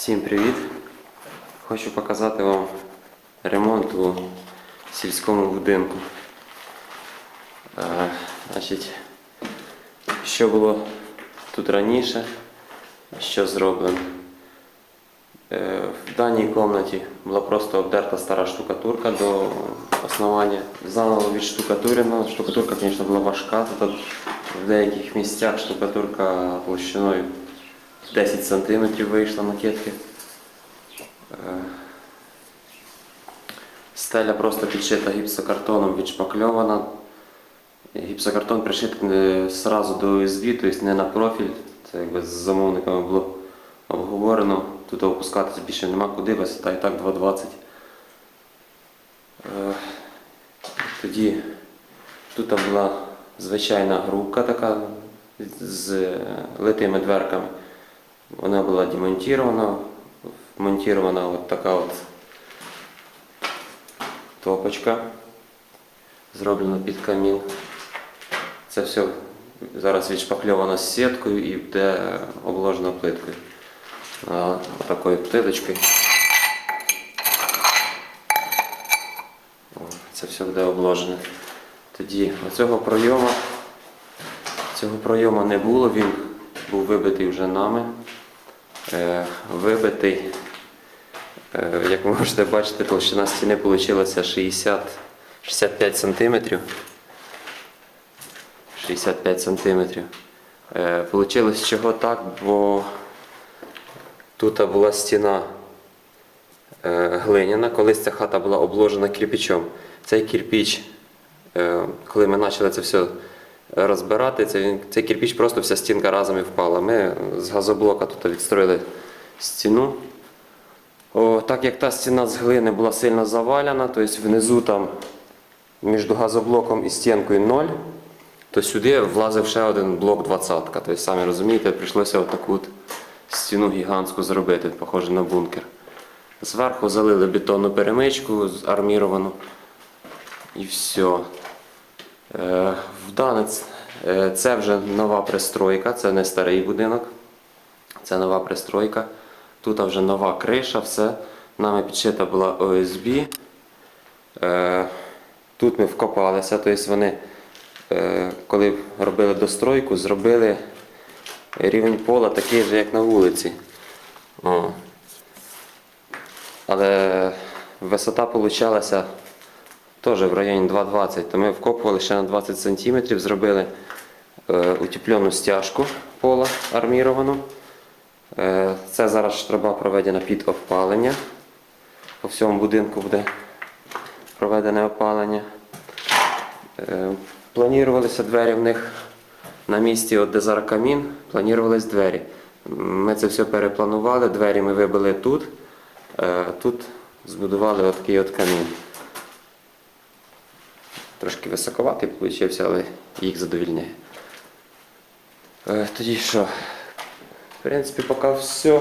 Всім привіт! Хочу показати вам ремонт у сільському будинку. Е, значить, що було тут раніше, що зроблено. Е, в даній кімнаті була просто обдерта стара штукатурка до основання. Заново відштукатурена. Штукатурка, звісно, була важка. Тут в деяких місцях штукатурка площиною 10 см вийшла накидки. Е, Стеля просто підшита гіпсокартоном, відшпакльована. Гіпсокартон пришитий не зразу до ОСБ, тобто не на профіль. Це якби з замовниками було обговорено. Тут опускатися більше нема куди, висота і так 2,20. Е, Тоді тут була звичайна грубка така з литими дверками. Вона була демонтирована, вмонтирована от така от топочка, зроблена під камін. Це все зараз відшпакльовано з сіткою і буде обложено плиткою. Отакою плиточкою. Це все буде обложене. Тоді оцього пройому, цього пройому не було, він був вибитий вже нами. Е, вибитий, е, як ви можете бачити, толщина стіни вийшла 60, 65 см. 65 см. Получилось чого так, бо тут була стіна е, глиняна, колись ця хата була обложена кирпичом. Цей кирпич, коли ми почали це все розбирати, цей, цей кирпич просто вся стінка разом і впала. Ми з газоблока тут відстроїли стіну. О, так як та стіна з глини була сильно завалена, тобто внизу там між газоблоком і стінкою 0, то сюди влазив ще один блок 20. Тобто, самі розумієте, прийшлося отаку от стіну гігантську зробити, похоже на бункер. Зверху залили бетонну перемичку арміровану. І все. Е, е, це вже нова пристройка, це не старий будинок. Це нова пристройка. Тут вже нова криша, все. Нами підшита була ОСБ. Е, Тут ми вкопалися, тобто вони, коли робили достройку, зробили рівень пола такий же, як на вулиці. Але висота получалася теж в районі 2,20, то ми вкопували ще на 20 см, зробили е, утеплену стяжку пола арміровану. Е, це зараз труба проведена під опалення. По всьому будинку буде проведене опалення. Е, планувалися двері в них на місці, от де зараз камін, планувались двері. Ми це все перепланували, двері ми вибили тут, тут збудували от такий от камін. Трошки високоватий вийшов, але їх задовільняє. Е, Тоді що? В принципі, поки все.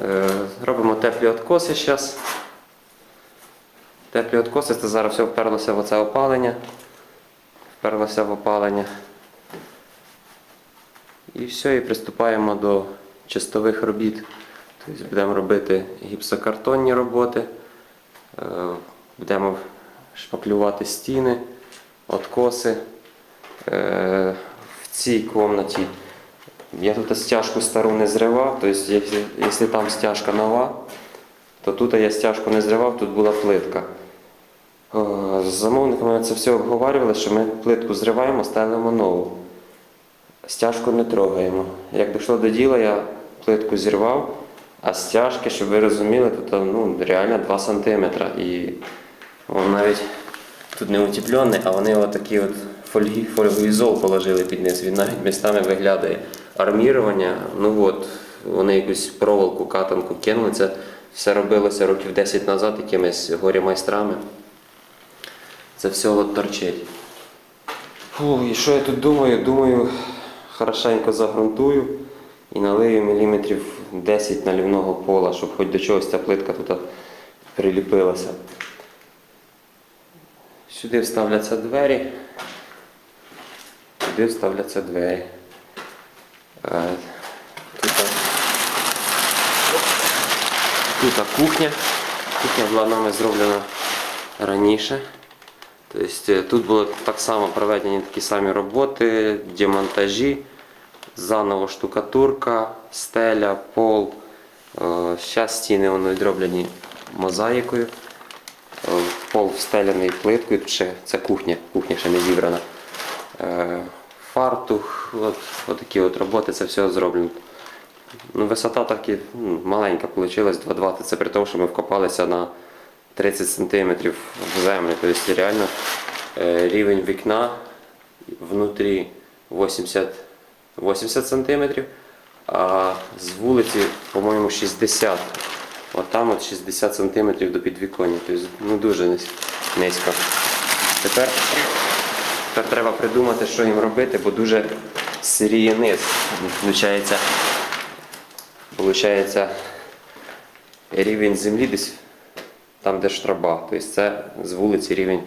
Е, Робимо теплі откоси зараз. Теплі откоси, це зараз все вперлося в оце опалення. Вперлося в опалення. І все, і приступаємо до чистових робіт. Тобто будемо робити гіпсокартонні роботи, е, будемо шпаклювати стіни, откоси. Е, В цій кімнаті я тут стяжку стару не зривав, тобто якщо, там стяжка нова, то тут я стяжку не зривав, тут була плитка. З замовниками це все обговорювали, що ми плитку зриваємо, ставимо нову. Стяжку не трогаємо. Як дійшло до діла, я плитку зірвав, а стяжки, щоб ви розуміли, тут ну, реально 2 см. Он навіть тут не утеплений, а вони отакі от фольги, фольговий зол положили під низ. Він навіть містами виглядає армірування. Ну от, вони якусь проволоку, катанку кинули. Це все робилося років 10 назад якимись горі-майстрами. Це все от торчить. Фу, і що я тут думаю? Думаю, хорошенько загрунтую і налию міліметрів 10 налівного пола, щоб хоч до чогось ця плитка тут приліпилася. Сюди вставляться двері. Сюди вставляться двері. Е, Тут Тут кухня. Кухня була нами зроблена раніше. Тобто е, тут було так само проведені такі самі роботи, демонтажі, заново штукатурка, стеля, пол. Зараз стіни вони відроблені мозаїкою. Пол встеляний плиткою, тут це кухня, кухня ще не зібрана. Е, Фартух, от, от такі от роботи, це все зроблено. Ну, висота так і ну, маленька вийшла, 2,20. Це при тому, що ми вкопалися на 30 см в землю. Тобто реально е, рівень вікна внутрі 80, 80 см, а з вулиці, по-моєму, 60 От там от 60 см до підвіконня. Тобто, ну, дуже низько. Тепер, тепер треба придумати, що їм робити, бо дуже сиріє низ. Получається, Получається, рівень землі десь там, де штраба. Тобто це з вулиці рівень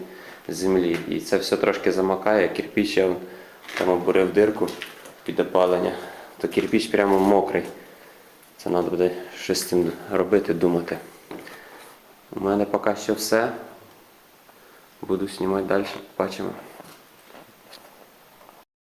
землі. І це все трошки замакає, кирпіч я там обурив дирку під опалення, то кирпіч прямо мокрий. Це треба буде щось з цим робити, думати. У мене поки що все. Буду знімати далі, бачимо.